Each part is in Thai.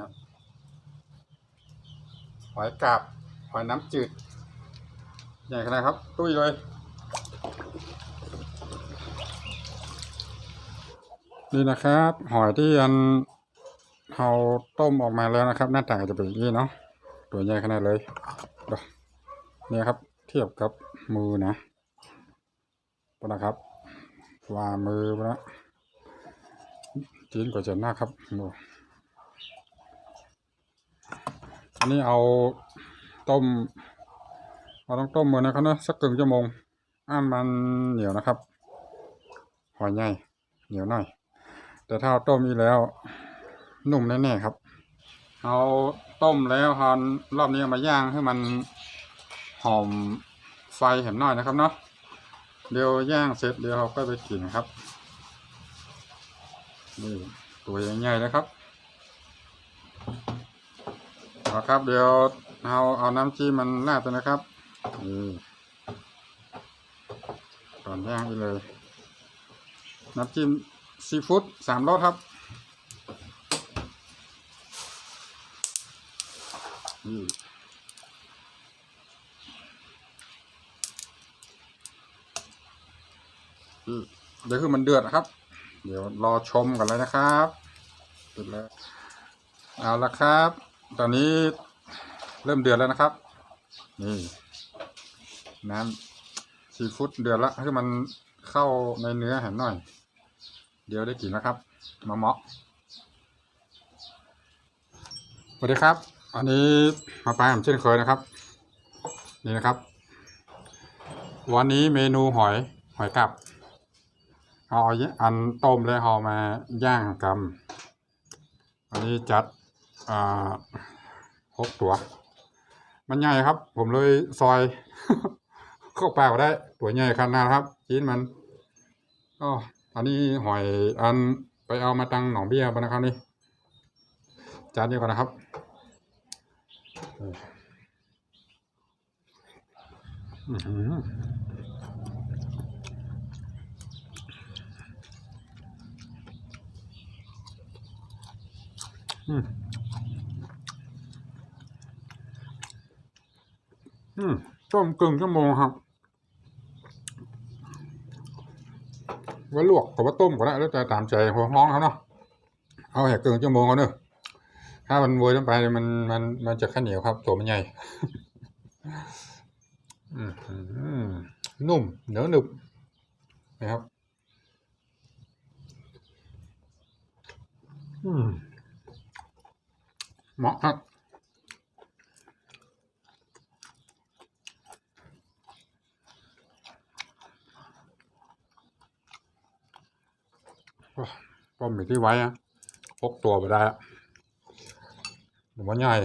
นะหอยกาบหอยน้ำจืดใหญ่ขนาดครับ ตุ้ยเลยนี่นะครับ หอยที่อันเราต้มออกมาแล้วนะครับ หน้าตาจะเป็นอย่างนี้เนาะตัวใหญ่ขนาดเลยดูเนี่ยครับ เทียบกับมือนะปนะครับวางมือไปแล้วจีนกว่าจะหน้าครับดู อันนี้เอาต้มเราต้องต้มมือนะครับเนอะสักครึ่งชั่วโมงอ่านมันเหนียวนะครับหอยใหญ่เหนียวหน่อย แต่ถ้าต้มอีแล้ว นุ่มแน่ๆครับ เอาต้มแล้วฮอนรอบนี้มาย่างให้มันหอมไฟเห็นหน่อยนะครับเนาะเดี๋ยวย่างเสร็จเดี๋ยวเราก็ไปกินครับนี่ตัวใหญ่ๆนะครับ เอาครับ เดี๋ยวเอาเอาน้ำจิ้มมันราดไปนะครับนี่ตอนย่างไปเลย น้ำจิ้มซีฟู้ดสามรสครับนี่เดี๋ยวคือมันเดือดนะครับ เดี๋ยวรอชมกันเลยนะครับเดือดแล้ว เอาละครับ ตอนนี้เริ่มเดือดแล้วนะครับ นี่น้ำซีฟู้ดเดือดแล้วให้มันเข้าในเนื้อเห็นหน่อย เดี๋ยวได้กินแล้วครับ มาเหมาะสวัสดีครับ อันนี้มาปลาผมเช่นเคยนะครับ นี่นะครับ วันนี้เมนูหอยหอยกับเอาอันต้มแล้วเอามาย่างกำอันนี้จัด อ่าหกตัว มันใหญ่ครับ ผมเลยซอย เข้าปากได้ ตัวใหญ่ขนาดครับชิ้นมันก็อันนี้หอยอันไปเอามาตังหนองเบี้ยปะนะครับนี่จานนี้ก่อนนะครับอื้อหืออืม อืมต้มกึ่งชั่วโมงครับว่าลวกกับว่าต้มก็ได้แล้วแต่ตามใจหัวห้องเขาเนาะเอาแหกเกินชั่วโมงเขาเนอะถ้ามันโวยลงไปมันมันมันจะข้าเหนียวครับ ตัวมันใหญ่นุ่มเนียวหนึบนะครับเหมาะครับ ต้มอยู่ที่ไว้อะพกตัวไปได้อะผมว่าง่าย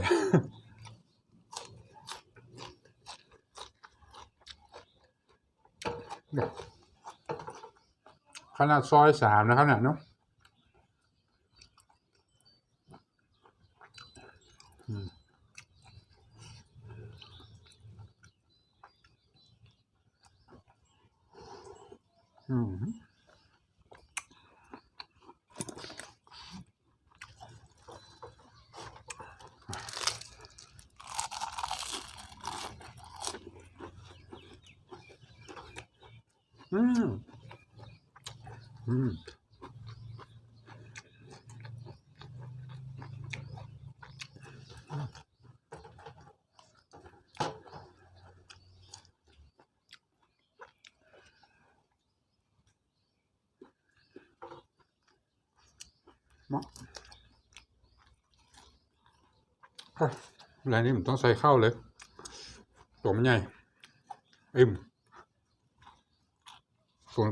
ขนาดซอยสามนะครับเนี่ยเนาะอืม อืมอืมอืมมาเฮ้ยอะไรนี่มันต้องใส่ข้าวเลย ตัวมันใหญ่ อิ่ม ส่วน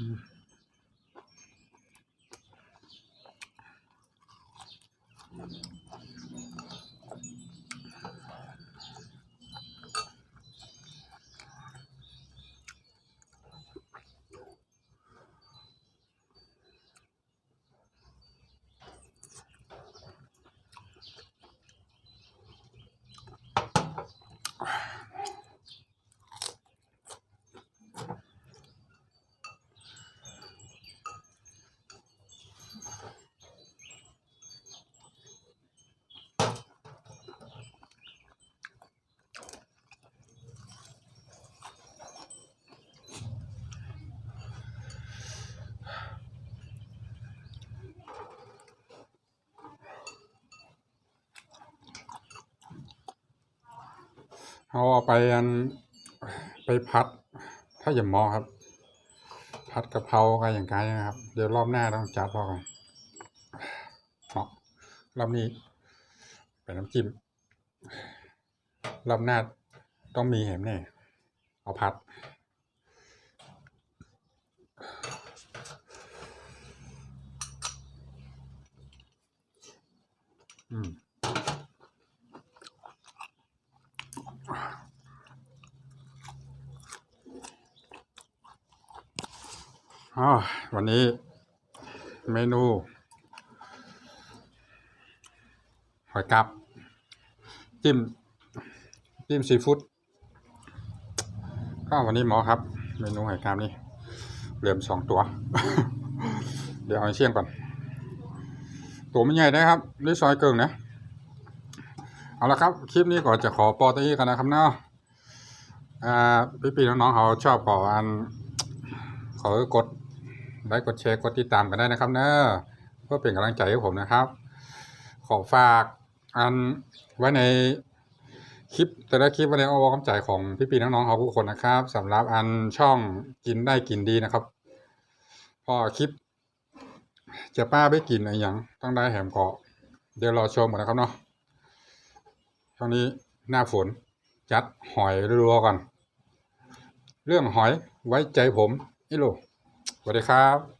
ก เอาไปอันไปพัดถ้าอย่ามอครับ พัดกะเพราก็อย่างไกลนะครับ เดี๋ยวรอบหน้าต้องจัดพอก่อนเนาะรอบนี้เป็นน้ำจิ้มรอบหน้าต้องมีแหมแน่เอาพัดอืม วันนี้เมนูหอยกับ จิ้ม จิ้มซีฟู้ดก็วันนี้หมอครับ เมนูหอยกาบนี่เหลือมสองตัว เดี๋ยวเอาเชี่ยงก่อน ตัวไม่ใหญ่นะครับด้วยซอยเกิงนะ เอาละครับ คลิปนี้ก่อนจะขอปอตอี้กันนะครับเนาะอ่าพี่ๆน้องๆเขาชอบขออันขอกด ไลค์กดแชร์กดติดตามกันได้นะครับเนอะเพื่อเป็นกำลังใจให้ผมนะครับ ขอฝากอันไว้ในคลิปแต่ละคลิปไว้ในอ้อมกำใจของพี่ๆน้องๆเขาทุกคนนะครับสำหรับอันช่องกินได้กินดีนะครับ พอคลิป จะป้าไปกินอะไรอย่างต้องได้แหมเกาะเดี๋ยวรอชมกันนะครับเนาะช่วงนี้หน้าฝนจัดหอยรัวๆก่อน เรื่องหอยไว้ใจผมอิโล สวัสดีครับ